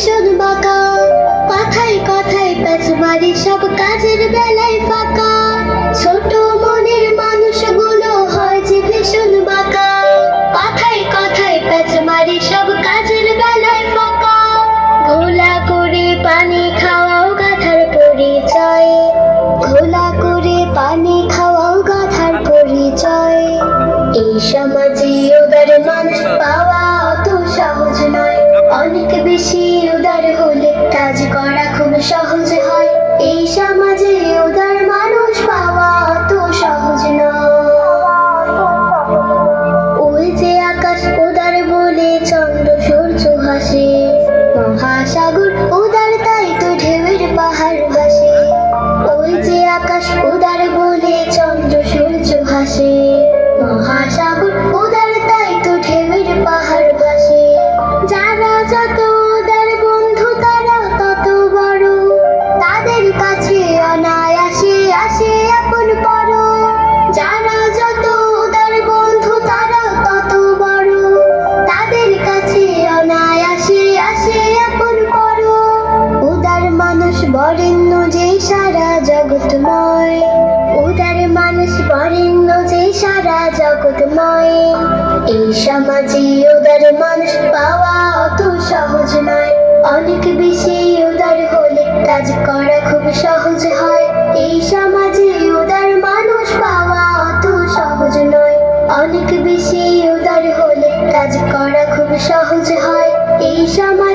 ভীষণ বাঁকা। কথায় কথায় প্যাচ মারি সব কাজের বেলায় ফাঁকা। ছোট মনের মানুষগুলো হয় যে ভীষণ বাঁকা। কথায় কথায় প্যাচ মারি সব কাজের বেলায় ফাঁকা। ঘোলা করে পানি খাওয়াও গাধার পরিচয়। ঘোলা করে পানি খাওয়াও গাধার পরিচয়। এইসব ভাসে মহাসাগর উদার তাই তো ঢেউয়ের পাহাড় ভাসে। ওই যে আকাশ বরেণ্য যে সারা জগৎময়, উদার মানুষ বরেণ্য যে সারা জগৎময়। এই সমাজে উদার মানুষ পাওয়া অত সহজ নয়। অনেক বেশি উদার হলে কাজ করা খুব সহজ হয়। এই সমাজে উদার মানুষ পাওয়া অত সহজ নয়। অনেক বেশি উদার হলে কাজ করা খুব সহজ হয়। এই সমাজ